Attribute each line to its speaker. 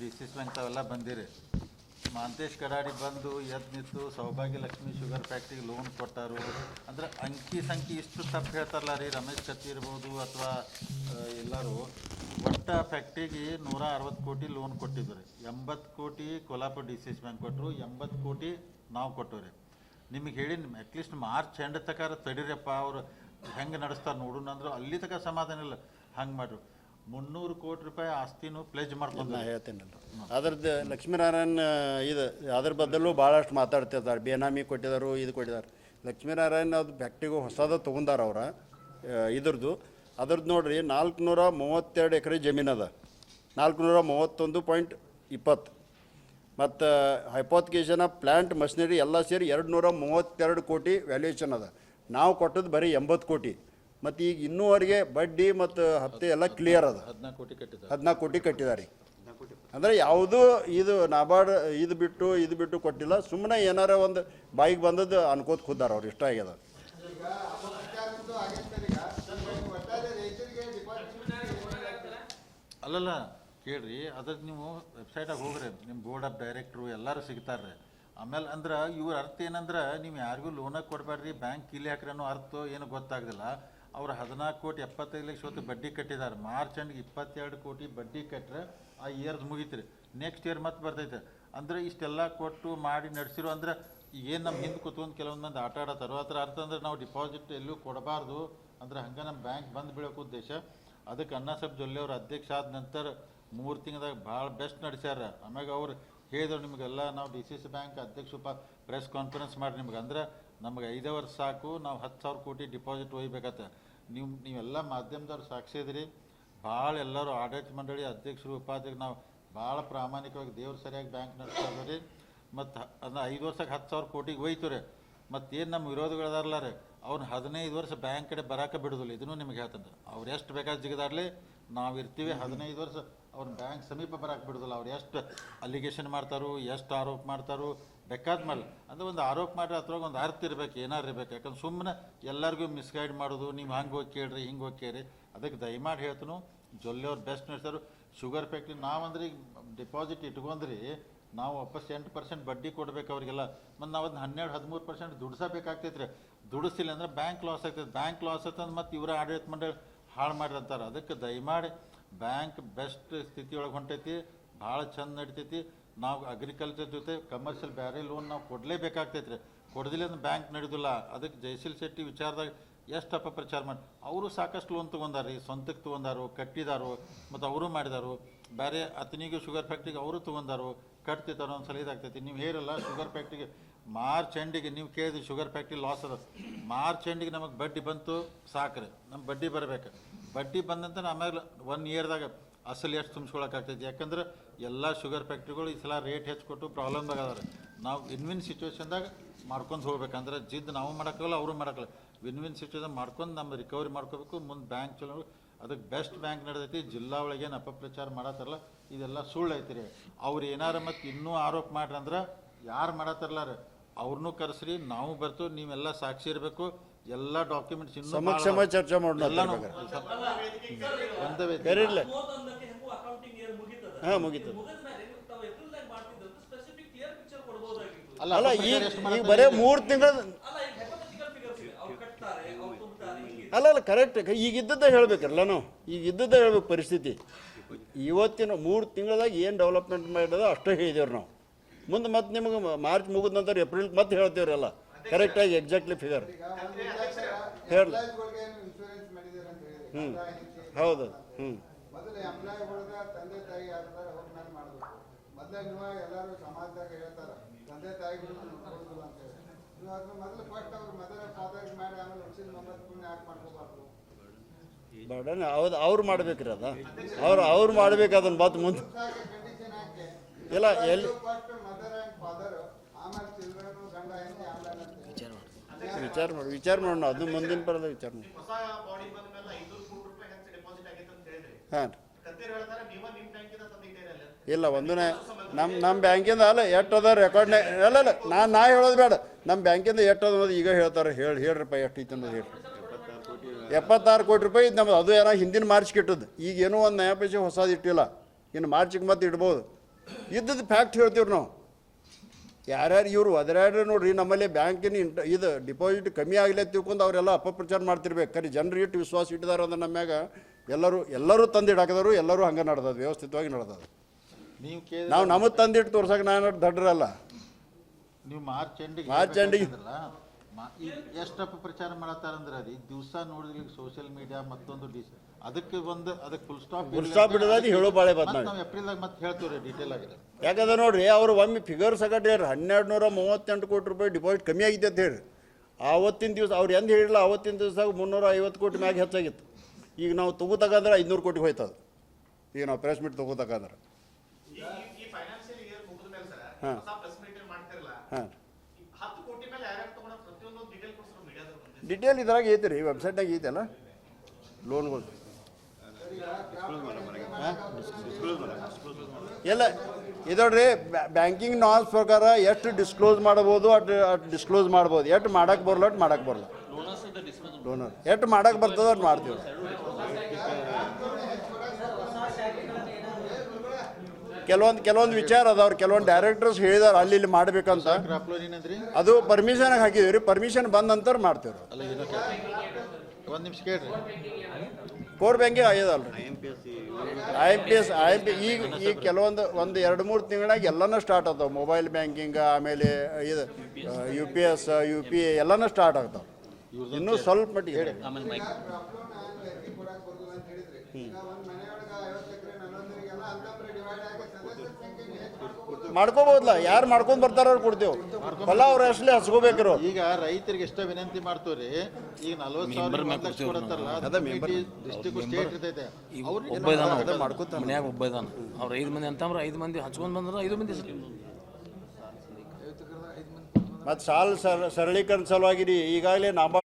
Speaker 1: D C bank ಬಂದಿರಿ. ಮಾಂತೇಶ್ ಕಡಾಡಿ ಬಂದು ಎದ್ದು ನಿಂತು ಸೌಭಾಗ್ಯ ಲಕ್ಷ್ಮಿ ಶುಗರ್ ಫ್ಯಾಕ್ಟ್ರಿಗೆ ಲೋನ್ ಕೊಟ್ಟಾರು. ಅಂದ್ರೆ ಅಂಕಿ ಸಂಖ್ಯೆ ಇಷ್ಟು ತಪ್ಪು ಹೇಳ್ತಾರಲ್ಲ ರೀ, ರಮೇಶ್ ಕತ್ತಿ ಇರ್ಬೋದು ಅಥವಾ ಎಲ್ಲರೂ. ಒಟ್ಟ ಫ್ಯಾಕ್ಟ್ರಿಗೆ ನೂರ ಅರವತ್ತು ಕೋಟಿ ಲೋನ್ ಕೊಟ್ಟಿದ್ರು. ಎಂಬತ್ತು ಕೋಟಿ Kolhapur D C C bank ಕೊಟ್ಟರು ಎಂಬತ್ತು ಕೋಟಿ ನಾವು ಕೊಟ್ಟವು ರೀ ನಿಮಗೆ ಹೇಳಿ ಅಟ್ಲೀಸ್ಟ್ ಮಾರ್ಚ್ ಎಂಡ್ ತಕಾರ ತಡೀರಪ್ಪ ಅವರು ಹೆಂಗೆ ನಡೆಸ್ತಾರೆ ನೋಡೋಣ ಅಂದ್ರೆ ಅಲ್ಲಿ ತನಕ ಸಮಾಧಾನ ಇಲ್ಲ. ಹಂಗೆ ಮಾಡ್ರು. ಮುನ್ನೂರು ಕೋಟಿ ರೂಪಾಯಿ ಆಸ್ತಿನೂ ಪ್ಲೇಜ್ ಮಾಡ್ಕೊಂಡು
Speaker 2: ನಾ ಹೇಳ್ತೇನಲ್ಲ. ಅದ್ರದ್ದು ಲಕ್ಷ್ಮೀನಾರಾಯಣ ಇದು, ಅದ್ರ ಬದಲು ಭಾಳಷ್ಟು ಮಾತಾಡ್ತಿರ್ತಾರೆ. ಬೇನಾಮಿ ಕೊಟ್ಟಿದ್ದಾರೆ ಇದು ಕೊಟ್ಟಿದ್ದಾರೆ ಲಕ್ಷ್ಮೀನಾರಾಯಣ ಅದು ಫ್ಯಾಕ್ಟ್ರಿಗೂ ಹೊಸದ ತೊಗೊಂಡಾರ ಅವ್ರ ಇದ್ರದ್ದು. ಅದ್ರದ್ದು ನೋಡ್ರಿ, ನಾಲ್ಕುನೂರ ಮೂವತ್ತೆರಡು ಎಕರೆ ಜಮೀನು ಅದ. ನಾಲ್ಕುನೂರ ಮೂವತ್ತೊಂದು ಪಾಯಿಂಟ್ ಇಪ್ಪತ್ತು. ಮತ್ತು ಹೈಪೋತ್ಕೇಶನ ಪ್ಲ್ಯಾಂಟ್ ಮಷಿನರಿ ಎಲ್ಲ ಸೇರಿ ಎರಡು ನೂರ ಮೂವತ್ತೆರಡು ಕೋಟಿ ವ್ಯಾಲ್ಯೂಯೇಷನ್ ಅದ. ನಾವು ಕೊಟ್ಟದ್ದು ಬರೀ ಎಂಬತ್ತು ಕೋಟಿ. ಮತ್ತು ಈಗ ಇನ್ನೂವರೆಗೆ ಬಡ್ಡಿ ಮತ್ತು ಹಪ್ತೆ ಎಲ್ಲ ಕ್ಲಿಯರ್ ಅದ.
Speaker 1: ಹದಿನಾಲ್ಕು ಕೋಟಿ ಕಟ್ಟಿದ್ದಾರೆ.
Speaker 2: ಹದಿನಾಲ್ಕು ಕೋಟಿ ಕಟ್ಟಿದ್ದಾರೆ. ಅಂದರೆ ಯಾವುದೂ ಇದು ನಾಬಾರ್ಡ್ ಇದು ಬಿಟ್ಟು ಇದು ಬಿಟ್ಟು ಕೊಟ್ಟಿಲ್ಲ ಸುಮ್ಮನೆ ಏನಾರ ಒಂದು ಬಾಯಿಗೆ ಬಂದದ್ದು ಅನ್ಕೋತ ಖುದ್ದಾರ ಅವ್ರು ಇಷ್ಟ ಆಗ್ಯದ.
Speaker 1: ಅಲ್ಲಲ್ಲ ಕೇಳ್ರಿ ಅದಕ್ಕೆ ನೀವು ವೆಬ್ಸೈಟಾಗ ಹೋಗ್ರಿ ನಿಮ್ಮ ಬೋರ್ಡ್ ಆಫ್ ಡೈರೆಕ್ಟ್ರು ಎಲ್ಲರೂ ಸಿಗ್ತಾರೆ ಆಮೇಲೆ ಅಂದ್ರೆ ಇವ್ರ ಅರ್ಥ ಏನಂದ್ರೆ ನೀವು ಯಾರಿಗೂ ಲೋನಾಗಿ ಕೊಡಬೇಡ್ರಿ ಬ್ಯಾಂಕ್ ಕೀಲಿ ಹಾಕ್ರಿ ಅನ್ನೋ ಅರ್ಥ ಏನು ಗೊತ್ತಾಗ್ದಿಲ್ಲ. ಅವ್ರು ಹದಿನಾಲ್ಕು ಕೋಟಿ, ಎಪ್ಪತ್ತೈದು ಲಕ್ಷ ಹೊತ್ತು ಬಡ್ಡಿ ಕಟ್ಟಿದ್ದಾರೆ ಮಾರ್ಚ್ ಎಂಡ್ಗೆ ಇಪ್ಪತ್ತೆರಡು ಕೋಟಿ ಬಡ್ಡಿ ಕಟ್ಟರೆ ಆ ಇಯರ್ದು ಮುಗೀತ್ರಿ. ನೆಕ್ಸ್ಟ್ ಇಯರ್ ಮತ್ತೆ ಬರ್ತೈತೆ. ಅಂದ್ರೆ ಇಷ್ಟೆಲ್ಲ ಕೊಟ್ಟು ಮಾಡಿ ನಡೆಸಿರೋ ಅಂದ್ರೆ ಏನು ನಮ್ಮ ಹಿಂದೆ ಕೂತ್ಕೊಂಡು ಕೆಲವೊಂದು ಮಂದಿ ಆಟ ಆಡತ್ತಾರೋ ಅದ್ರ ಅರ್ಥ ಅಂದ್ರೆ ನಾವು ಡಿಪಾಸಿಟ್ ಎಲ್ಲೂ ಕೊಡಬಾರ್ದು. ಅಂದ್ರೆ ಹಂಗೆ ನಮ್ಮ ಬ್ಯಾಂಕ್ ಬಂದು ಬೀಳೋಕೆ ಉದ್ದೇಶ. ಅದಕ್ಕೆ ಅಣ್ಣಾಸಾಹೇಬ್ ಜೊಲ್ಲೆ ಅವ್ರ ಅಧ್ಯಕ್ಷ ಆದ ನಂತರ ಮೂರು ತಿಂಗಳದಾಗ ಭಾಳ ಬೆಸ್ಟ್ ನಡೆಸ್ಯಾರ. ಆಮ್ಯಾಗ ಅವ್ರು ಹೇಳಿದ್ರು ನಿಮಗೆಲ್ಲ, ನಾವು ಡಿ ಸಿ ಸಿ ಬ್ಯಾಂಕ್ ಅಧ್ಯಕ್ಷ ಉಪ ಪ್ರೆಸ್ ಕಾನ್ಫರೆನ್ಸ್ ಮಾಡಿ ನಿಮ್ಗೆ. ಅಂದ್ರೆ ನಮ್ಗೆ ಐದೇ ವರ್ಷ ಸಾಕು, ನಾವು ಹತ್ತು ಸಾವಿರ ಕೋಟಿ ಡಿಪಾಸಿಟ್ ಒಯ್ಬೇಕತ್ತ. ನೀವು, ನೀವೆಲ್ಲ ಮಾಧ್ಯಮದವ್ರು ಸಾಕ್ಷಿ ಇದ್ರಿ ಭಾಳ ಎಲ್ಲರೂ ಆಡಳಿತ ಮಂಡಳಿ ಅಧ್ಯಕ್ಷರು, ಉಪಾಧ್ಯಕ್ಷರು, ನಾವು ಭಾಳ ಪ್ರಾಮಾಣಿಕವಾಗಿ ದೇವ್ರ ಸರಿಯಾಗಿ ಬ್ಯಾಂಕ್ ನಡೆಸ್ತಾ ರೀ ಮತ್ತು ಅಂದ್ರೆ ಐದು ವರ್ಷಕ್ಕೆ ಹತ್ತು ಸಾವಿರ ಕೋಟಿಗೆ ಹೋಯ್ತು ರೀ ಮತ್ತು ಏನು ನಮ್ಮ ವಿರೋಧಿಗಳದಾರಲ್ಲ ರೀ ಅವ್ರನ್ನ ಹದಿನೈದು ವರ್ಷ ಬ್ಯಾಂಕ್ ಕಡೆ ಬರಾಕ ಬಿಡೋದಿಲ್ಲ. ಇದನ್ನು ನಿಮಗೆ ಹೇಳ್ತಾನೆ. ಅವ್ರು ಎಷ್ಟು ಬೇಕಾದ ಜಿಗದಾಡ್ಲಿ ನಾವು ಇರ್ತೀವಿ ಹದಿನೈದು ವರ್ಷ. ಅವ್ರು ಬ್ಯಾಂಕ್ ಸಮೀಪ ಬರಕ್ಕೆ ಬಿಡೋದಿಲ್ಲ. ಅವ್ರು ಎಷ್ಟು ಅಲಿಗೇಷನ್ ಮಾಡ್ತಾರೋ, ಎಷ್ಟು ಆರೋಪ ಮಾಡ್ತಾರೋ ಬೇಕಾದ ಮೇಲೆ ಅಂದರೆ ಒಂದು ಆರೋಪ ಮಾಡಿ ಅದ್ರೊಳಗೆ ಒಂದು ಅರ್ಥ ಇರಬೇಕು ಏನಾರು ಇರಬೇಕು. ಯಾಕಂದ್ರೆ ಸುಮ್ಮನೆ ಎಲ್ಲರಿಗೂ ಮಿಸ್ಗೈಡ್ ಮಾಡೋದು, ನೀವು ಹಂಗೆ ಹೋಗಿ ಕೇಳ್ರಿ, ಹಿಂಗೆ ಹೋಗಿ ಕೇಳ್ರಿ. ಅದಕ್ಕೆ ದಯಮಾಡಿ ಹೇಳ್ತನು, ಜೊಲ್ಲೆ ಅವ್ರು ಬೆಸ್ಟ್ ನಡೆಸ್ತಾರೆ ಶುಗರ್ ಫ್ಯಾಕ್ಟ್ರಿ ನಾವಂದ್ರೆ ಈಗ ಡಿಪಾಸಿಟ್ ಇಟ್ಕೊಂಡ್ರಿ, ನಾವು ವಾಪಸ್ ಎಂಟು ಪರ್ಸೆಂಟ್ ಬಡ್ಡಿ ಕೊಡಬೇಕು ಅವರಿಗೆಲ್ಲ. ಮತ್ತು ನಾವು ಅದನ್ನ ಹನ್ನೆರಡು, ಹದಿಮೂರು ಪರ್ಸೆಂಟ್ ದುಡ್ಸಬೇಕಾಗ್ತೈತೆ ರೀ ದುಡಿಸಿಲ್ಲ ಅಂದ್ರೆ ಬ್ಯಾಂಕ್ ಲಾಸ್ ಆಗ್ತೈತೆ. ಬ್ಯಾಂಕ್ ಲಾಸ್ ಆಯ್ತಂದ್ರೆ ಮತ್ತು ಇವರ ಆಡಳಿತ ಮಂಡಳಿ ಹಾಳು ಮಾಡಿರಂತಾರೆ ಅದಕ್ಕೆ ದಯಮಾಡಿ ಬ್ಯಾಂಕ್ ಬೆಸ್ಟ್ ಸ್ಥಿತಿಯೊಳಗೆ ಹೊಂಟೈತಿ, ಭಾಳ ಚಂದ ನಡಿತೈತಿ. ನಾವು ಅಗ್ರಿಕಲ್ಚರ್ ಜೊತೆ ಕಮರ್ಷಿಯಲ್ ಬೇರೆ ಲೋನ್ ನಾವು ಕೊಡಲೇಬೇಕಾಗ್ತೈತೆ ರೀ ಕೊಡದಿಲ್ಲ ಅಂದ್ರೆ ಬ್ಯಾಂಕ್ ನಡೆಯೋದಿಲ್ಲ ಅದಕ್ಕೆ ಜಯಶೀಲ್ ಶೆಟ್ಟಿ ವಿಚಾರದಾಗ ಎಷ್ಟು ಅಪಪ್ರಚಾರ ಮಾಡಿ, ಅವರು ಸಾಕಷ್ಟು ಲೋನ್ ತೊಗೊಂಡಾರಿ ಸ್ವಂತಕ್ಕೆ ತೊಗೊಂಡಾರು, ಕಟ್ಟಿದಾರು, ಮತ್ತು ಅವರು ಮಾಡಿದಾರು. ಬೇರೆ ಅತನಿಗೂ ಶುಗರ್ ಫ್ಯಾಕ್ಟ್ರಿಗೆ ಅವರು ತೊಗೊಂಡಾರು ಕಟ್ತಿದ್ದಾರೋ ಒಂದು ಸಲ ಇದಾಗ್ತೈತಿ. ನೀವು ಹೇರಲ್ಲ ಶುಗರ್ ಫ್ಯಾಕ್ಟ್ರಿಗೆ ಮಾರ್ಚ್ ಎಂಡಿಗೆ ನೀವು ಕೇಳಿದ್ರಿ ಶುಗರ್ ಫ್ಯಾಕ್ಟ್ರಿ ಲಾಸ್ ಅದ. ಮಾರ್ಚ್ ಎಂಡಿಗೆ ನಮಗೆ ಬಡ್ಡಿ ಬಂತು ಸಾಕ್ರಿ. ನಮ್ಮ ಬಡ್ಡಿ ಬರಬೇಕು. ಬಡ್ಡಿ ಬಂದಂತ ಆಮೇಲೆ ಒನ್ ಇಯರ್ದಾಗ ಅಸಲು ಎಷ್ಟು ತುಂಬಿಸ್ಕೊಳಕ್ಕಾಗ್ತೈತಿ ಯಾಕಂದ್ರೆ ಎಲ್ಲ ಶುಗರ್ ಫ್ಯಾಕ್ಟ್ರಿಗಳು ಈ ಸಲ ರೇಟ್ ಹೆಚ್ಚು ಕೊಟ್ಟು ಪ್ರಾಬ್ಲಮ್ದಾಗ ಅದಾರೆ ನಾವು ವಿನ್ ವಿನ್ ಸಿಚುವೇಶನ್ದಾಗ ಮಾಡ್ಕೊಂಡು ಹೋಗ್ಬೇಕಂದ್ರೆ ಜಿದ್ದು ನಾವು ಮಾಡೋಕ್ಕಲ್ಲ ಅವರು ಮಾಡೋಕ್ಕಲ್ಲ ವಿನ್ ವಿನ್ ಸಿಚುವೇಶನ್ ಮಾಡ್ಕೊಂಡು ನಮ್ಮ ರಿಕವರಿ ಮಾಡ್ಕೋಬೇಕು. ಮುಂದೆ ಬ್ಯಾಂಕ್ ಚಲೋ ಅದಕ್ಕೆ ಬೆಸ್ಟ್ ಬ್ಯಾಂಕ್ ನಡೆದೈತಿ. ಜಿಲ್ಲಾ ಒಳಗೆ ಏನು ಅಪಪ್ರಚಾರ ಮಾಡತ್ತಾರಲ್ಲ, ಇದೆಲ್ಲ ಸುಳ್ಳು ಐತಿ ರೀ ಅವ್ರು ಏನಾರ ಮತ್ತು ಇನ್ನೂ ಆರೋಪ ಮಾಡ್ರಿ ಅಂದ್ರೆ ಯಾರು ಮಾಡತ್ತಾರಲ್ಲ ರೀ? ಅವ್ರನ್ನೂ ಕರೆಸ್ರಿ ನಾವು ಬರ್ತು ನೀವೆಲ್ಲ ಸಾಕ್ಷಿ ಇರಬೇಕು ಎಲ್ಲ ಡಾಕ್ಯುಮೆಂಟ್ಸ್ ಇನ್ನೂ
Speaker 2: ಸಮಕ್ಷಮ ಚರ್ಚೆ ಮಾಡೋಣ
Speaker 1: ಎಲ್ಲಾನು
Speaker 2: ಬೇಕಾರೆ.
Speaker 1: ಒಂದೇ ವೇದಿಕೆ.
Speaker 2: ಬೇರೆ ಇಲ್ಲ. ಹಾಂ
Speaker 1: ಅಲ್ಲ
Speaker 2: ಅಲ್ಲ ಈಗ
Speaker 1: ಎಷ್ಟು
Speaker 2: ಈಗ ಬರೇ? ಮೂರು ತಿಂಗಳ
Speaker 3: ಅಲ್ಲ ಈಗ ಹೈಪೋಥೆಟಿಕಲ್ ಫಿಗರ್ಸ್ ಇದೆ ಅವ್ರು ಕಟ್ತಾರೆ ಅವ್ರು ತುಂಬ್ತಾರೆ
Speaker 2: ಅಲ್ಲ ಅಲ್ಲ ಕರೆಕ್ಟ್ ಈಗ ಇದ್ದದ್ದೇ ಹೇಳ್ಬೇಕಲ್ಲ ನಾವು. ಈಗ ಇದ್ದದ್ದೇ ಹೇಳ್ಬೇಕು ಪರಿಸ್ಥಿತಿ. ಇವತ್ತಿನ ಮೂರು ತಿಂಗಳದಾಗ ಏನು ಡೆವಲಪ್ಮೆಂಟ್ ಮಾಡಿದ ಅಷ್ಟೇ ಹೇಳಿದೇವ್ರು ನಾವು. ಮುಂದೆ ಮತ್ತೆ ನಿಮಗೆ ಮಾರ್ಚ್ ಮುಗಿದ ನಂತರ ಏಪ್ರಿಲ್ ಮತ್ತೆ ಹೇಳ್ತೀವ್ರಿ ಎಲ್ಲ. ಕರೆಕ್ಟಾಗಿ ಎಕ್ಸಾಕ್ಟ್ಲಿ ಫಿಗರ್ ಹೇಳ. ಹ್ಞೂ ಹೌದು. ಹ್ಞೂ ಹೌದು, ಅವ್ರು ಮಾಡ್ಬೇಕ್ರಿ ಅದ. ಅವ್ರು ಅವ್ರು ಮಾಡ್ಬೇಕು ಅದನ್ನ ಮತ್ತೆ ಮುಂದೆ. ಇಲ್ಲ ಎಲ್ಲಿ ವಿಚಾರ ಮಾಡಿ. ವಿಚಾರ ಮಾಡೋಣ ಅದು ಮುಂದಿನ ಪರದ ವಿಚಾರ ಮಾಡಿ.
Speaker 4: ಹೊಸ ಬಾಡಿ ಬಂದ ಮೇಲೆ ಐನೂರು ಕೋಟಿ ರೂಪಾಯಿ ಹೆಚ್ಚು ಡೆಪಾಸಿಟ್ ಆಗೈತೆ ಅಂತ ಹೇಳಿದ್ರಿ.
Speaker 2: ಹಾಂ. ಇಲ್ಲ ಒಂದನೇ ನಮ್ಮ ನಮ್ಮ ಬ್ಯಾಂಕಿಂದ ಅಲ್ಲ ಎಷ್ಟು ಅದ ರೆಕಾರ್ಡ್ನೇ ಅಲ್ಲ ಅಲ್ಲ ನಾನು ನಾ ಹೇಳೋದು ಬೇಡ. ನಮ್ಮ ಬ್ಯಾಂಕಿಂದ ಎಷ್ಟು ಅದ ಅನ್ನೋದು ಈಗ ಹೇಳ್ತಾರೆ ಹೇಳಿ ಹೇಳ್ರಪ್ಪ ಎಷ್ಟು ಇತ್ತು ಅನ್ನೋದು ಹೇಳಿ ಎಪ್ಪತ್ತಾರು ಕೋಟಿ ರೂಪಾಯಿ ಇದು ನಮ್ಮದು ಅದು ಏನೋ ಹಿಂದಿನ ಮಾರ್ಚ್ಗೆ ಇಟ್ಟದ್ದು ಈಗ ಏನೋ ಒಂದು ನಯ ಪೈಸೆ ಹೊಸದು ಇಟ್ಟಿಲ್ಲ. ಇನ್ನು ಮಾರ್ಚಿಗೆ ಮತ್ತೆ ಇಡ್ಬೋದು. ಇದ್ದದ್ದು ಫ್ಯಾಕ್ಟ್ ಹೇಳ್ತೀವಿ ನಾವು. ಯಾರ್ಯಾರು ಇವರು ಒದರಾಡ್ರಿ ನೋಡ್ರಿ ನಮ್ಮಲ್ಲಿ ಬ್ಯಾಂಕಿನ ಇಂಟ ಇದು ಡಿಪಾಸಿಟ್ ಕಮ್ಮಿ ಆಗಲಿ ತಿಳ್ಕೊಂಡು ಅವರೆಲ್ಲ ಅಪಪ್ರಚಾರ ಮಾಡ್ತಿರ್ಬೇಕು. ಕರಿ ಜನರು ಇಟ್ಟು ವಿಶ್ವಾಸ ಇಟ್ಟಿದಾರ ಅಂದ್ರೆ ನಮ್ಮ ಮ್ಯಾಗ ಎಲ್ಲರೂ ಎಲ್ಲರೂ ತಂದು ಇಡಾಕದವರು ಎಲ್ಲರೂ ಹಂಗೆ ನಡೆದದು ವ್ಯವಸ್ಥಿತವಾಗಿ ನಡೆದದು.
Speaker 1: ನೀವು
Speaker 2: ನಾವು ನಮಗೆ ತಂದಿಟ್ಟು ತೋರ್ಸಕ್ಕೆ ನಾನು ದಡ್ರಲ್ಲ.
Speaker 1: ನೀವು ಮಾರ್ಚ್ ಎಂಡಿಗೆ
Speaker 2: ಮಾರ್ಚ್ ಎಂಡಿಗೆ.
Speaker 1: ಈಗ ಎಷ್ಟು ಪ್ರಚಾರ ಮಾಡತ್ತಾರಂದ್ರೆ ಅದೇ ದಿವಸ ನೋಡಿದ್ರೆ ಸೋಷಿಯಲ್ ಮೀಡಿಯಾ ಮತ್ತೊಂದು ಡಿಸ್ ಅದಕ್ಕೆ ಒಂದು ಅದಕ್ಕೆ ಫುಲ್ ಸ್ಟಾಪ್
Speaker 2: ಫುಲ್ ಸ್ಟಾಪ್ ಇಡೋದಾದ್ರೆ ಹೇಳೋ ಬಾಳೆ ಬಾತ್ ನಾವು
Speaker 1: ನಾವು ಏಪ್ರಿಲ್ದಾಗ ಮತ್ತೆ ಹೇಳ್ತೀವಿ ರೀ ಡೀಟೇಲ್ ಆಗಿ.
Speaker 2: ಯಾಕಂದ್ರೆ ನೋಡ್ರಿ ಅವ್ರು ಒಮ್ಮೆ ಫಿಗರ್ ಸಗಟ್ರಿ ಹನ್ನೆರಡು ನೂರ ಮೂವತ್ತೆಂಟು ಕೋಟಿ ರೂಪಾಯಿ ಡಿಪಾಸಿಟ್ ಕಮ್ಮಿ ಆಗಿದೆ ಅಂತ ಹೇಳಿ ಆವತ್ತಿನ ದಿವಸ ಅವ್ರು ಎಂದು ಹೇಳಿಲ್ಲ ಆವತ್ತಿನ ದಿವಸ ಮುನ್ನೂರ ಐವತ್ತು ಕೋಟಿ ಮ್ಯಾಗ ಹೆಚ್ಚಾಗಿತ್ತು. ಈಗ ನಾವು ತಗೋತಕ್ಕಂದ್ರೆ ಐದುನೂರು ಕೋಟಿ ಹೋಯ್ತದ. ಈಗ ನಾವು ಪ್ರೆಸ್ ಮೀಟ್ ತಗೋತಕ್ಕಂದ್ರೆ.
Speaker 4: ಹಾಂ ಈ ಫೈನಾನ್ಷಿಯಲ್ ಇಯರ್ ಮುಗಿದ ಮೇಲೆ ಸರ್
Speaker 2: ಹಾ.
Speaker 4: ಹೊಸ ಪ್ರೆಸ್ ಮೀಟ್ ಮಾಡ್ತಿರಲ್ಲ
Speaker 2: ಹಾಂ
Speaker 4: ಈ ಹತ್ತು ಕೋಟಿ ಮೇಲೆ ಯಾರ್ಯಾರು ತಗೊಂಡ ಪ್ರತಿಯೊಂದು ಡೀಟೇಲ್ ಕೊಡ್ಸರು ಮೀಡಿಯಾದಲ್ಲಿ ಬಂದಿದೆ
Speaker 2: ಡಿಟೇಲ್ ಇದ್ರಾಗ ಐತೆ ರೀ ವೆಬ್ಸೈಟ್ನಾಗ ಐತಲ್ಲ ಲೋನ್ಗಳು ಎಲ್ಲ ಇದೋಡ್ರಿ ಬ್ಯಾಂಕಿಂಗ್ ನಾಲ್ಸ್ ಪ್ರಕಾರ ಎಷ್ಟು ಡಿಸ್ಕ್ಲೋಸ್ ಮಾಡ್ಬೋದು ಅಟ್ ಅಟ್ ಡಿಸ್ಕ್ಲೋಸ್ ಮಾಡ್ಬೋದು. ಎಷ್ಟು ಮಾಡಕ್ಕೆ ಬರಲ್ಲ ಅಟ್ ಮಾಡಕ್ಕೆ ಬರಲ್ಲ ಲೋನರ್ ಎಷ್ಟು ಮಾಡಕ್ಕೆ ಬರ್ತದ ಅಟ್ ಮಾಡ್ತೀವಿ. ಕೆಲವೊಂದು ಕೆಲವೊಂದು ವಿಚಾರ ಅದಾವ್ರು ಕೆಲವೊಂದು ಡೈರೆಕ್ಟರ್ಸ್ ಹೇಳಿದಾರೆ ಅಲ್ಲಿ ಇಲ್ಲಿ ಮಾಡ್ಬೇಕಂತ. ಅದು ಪರ್ಮಿಷನ್ ಹಾಕಿದೀವಿ ರೀ ಪರ್ಮಿಷನ್ ಬಂದ ನಂತರ ಮಾಡ್ತೀವಿ
Speaker 1: ಒಂದು ನಿಮಿಷ ಕೇಳ್ರಿ.
Speaker 2: Core banking ಆಗ್ಯದಲ್ರಿ. I M P S I M P ಈಗ ಈಗ ಕೆಲವೊಂದು ಒಂದು ಎರಡು ಮೂರು ತಿಂಗಳಾಗ ಎಲ್ಲನೂ ಸ್ಟಾರ್ಟ್ ಆಗ್ತಾವೆ. ಮೊಬೈಲ್ ಬ್ಯಾಂಕಿಂಗ್ ಆಮೇಲೆ ಇದು U P S U P I ಎಲ್ಲನೂ ಸ್ಟಾರ್ಟ್ ಆಗ್ತಾವೆ. ಇನ್ನೂ ಸ್ವಲ್ಪ ಮಟ್ಟಿಗೆ.
Speaker 5: ಹೇಳಿ ಅಂತ
Speaker 2: ಮಾಡ್ಕೋಬೋದಲ್ಲ. ಯಾರು ಮಾಡ್ಕೊಂಡ್ ಬರ್ತಾರ ಅವ್ರು ಕೊಡ್ತೇವೆ. ಹೊಲ ಅವ್ರ ಅಷ್ಟೇ ಹಚ್ಕೋಬೇಕ್ರು
Speaker 1: ಈಗ ರೈತರಿಗೆ ಎಷ್ಟೋ ವಿನಂತಿ ಮಾಡ್ತೀವ್ರಿ. ಈಗ ನಲ್ವತ್ತು ಸಾವಿರ ಒಂದ್ ಲಕ್ಷ ಕೊಡತ್ತಾರಲ್ಲ ಡಿಸ್ಟಿಕ್ ಸ್ಟೇಟ್ ಇರ್ತೈತೆ. ಅವ್ರಿಗೆ
Speaker 6: ಒಬ್ಬ ಇದಾನ. ಮನ್ಯಾಗ ಒಬ್ಬ ಇದಾನ. ಅವ್ರು ಐದು ಮಂದಿ ಅಂತಂದ್ರೆ ಐದು ಮಂದಿ ಹಚ್ಕೊಂಡ್ ಬಂದ್ರೆ ಐದು ಮಂದಿ
Speaker 2: ಮತ್ತು ಸಾಲ ಸರ ಸರಳೀಕರಣ ಸಲುವಾಗಿ ಈಗಾಗಲೇ ನಾಬಾ